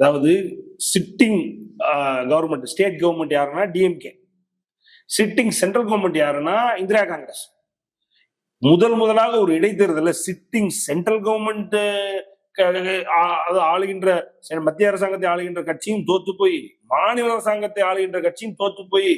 அதாவது sitting government state government யாருன்னா DMK sitting central government யாருன்னா இந்திரா காங்கிரஸ். முதல் முதலாக ஒரு இடைத்தேர்தலில் சிட்டிங் சென்ட்ரல் கவர்மெண்ட் அது ஆளுகின்ற மத்திய அரசாங்கத்தை ஆளுகின்ற கட்சியும் தோத்து போய் மாநில அரசாங்கத்தை ஆளுகின்ற கட்சியும் தோத்து போய்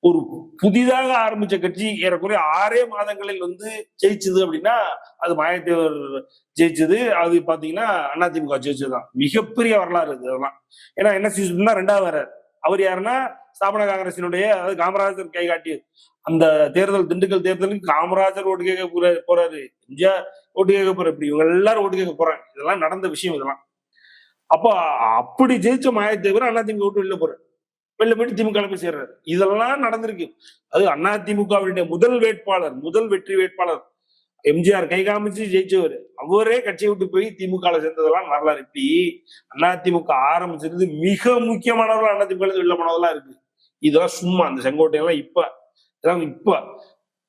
ஒரு புதிதாக ஆரம்பிச்ச கட்சி ஏறக்குறைய ஆறே மாதங்களில் வந்து ஜெயிச்சது அப்படின்னா அது மாயத்தேவர் ஜெயிச்சது. அது பாத்தீங்கன்னா அதிமுக ஜெயிச்சதுதான். மிகப்பெரிய வரலாறு இது அதெல்லாம். ஏன்னா என்ன தான் ரெண்டாவது வர்றாரு. அவர் யாருன்னா ஸ்தாபன காங்கிரசினுடைய அதாவது காமராஜர் கை காட்டி அந்த தேர்தல் திண்டுக்கல் தேர்தலுக்கு காமராஜர் ஓட்டு கேட்க போற- போறாரு. எம்ஜிஆர் ஓட்டு கேட்க போற இப்படி இவங்க எல்லாரும் ஓட்டு கேட்க போறாங்க. இதெல்லாம் நடந்த விஷயம் இதெல்லாம். அப்போ அப்படி ஜெயிச்ச மாயத்தேவர் அதிமுக ஓட்டு வெளில போறாரு. வெளில போயிட்டு திமுக போய் சேர்றாரு. இதெல்லாம் நடந்திருக்கு. அது அதிமுகவுடைய முதல் வேட்பாளர் முதல் வெற்றி வேட்பாளர் எம்ஜிஆர் கை காமிச்சு ஜெயிச்சவர். அவரே கட்சியை விட்டு போய் திமுக சேர்ந்ததெல்லாம் வரலாறு. இப்படி அதிமுக ஆரம்பிச்சிருந்து மிக முக்கியமானவர்கள் அதிமுக வெளில போனதெல்லாம் இருக்கு. இதெல்லாம் சும்மா அந்த செங்கோட்டை எல்லாம் இப்ப இதெல்லாம் இப்ப.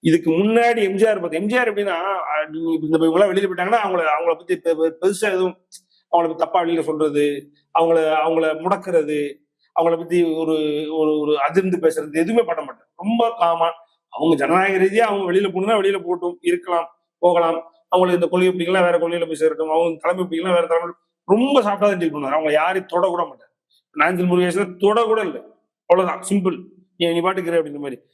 இதுக்கு முன்னாடி எம்ஜிஆர் பத்தி எம்ஜிஆர் எப்படின்னா அஹ் இந்த இவங்க எல்லாம் வெளியில போயிட்டாங்கன்னா அவங்கள அவங்கள பத்தி பெருசா எதுவும் அவங்கள தப்பா வெளியில சொல்றது அவங்கள அவங்கள முடக்கிறது அவங்கள பத்தி ஒரு ஒரு ஒரு அதிர்ந்து பேசுறது எதுவுமே பண்ண மாட்டேன். ரொம்ப காமா அவங்க ஜனநாயக ரீதியா அவங்க வெளியில போகணும்னா வெளியில போட்டும் இருக்கலாம் போகலாம். அவங்களுக்கு இந்த கொள்கை பிடிக்கலாம் வேற கொள்கையில போய் சேரட்டும் அவங்க தலைமை பிடிக்கலாம் வேற தலைமை ரொம்ப சாப்பிட்டா தான் டீல் பண்ணுவார். அவங்க யாரையும் தொடக்கூட கூட மாட்டார். நாஞ்சில் முருகேசன் தொட கூட இல்லை. அவ்வளவுதான். சிம்பிள் நீ நீ பாட்டுக்கிற அப்படின்ற மாதிரி.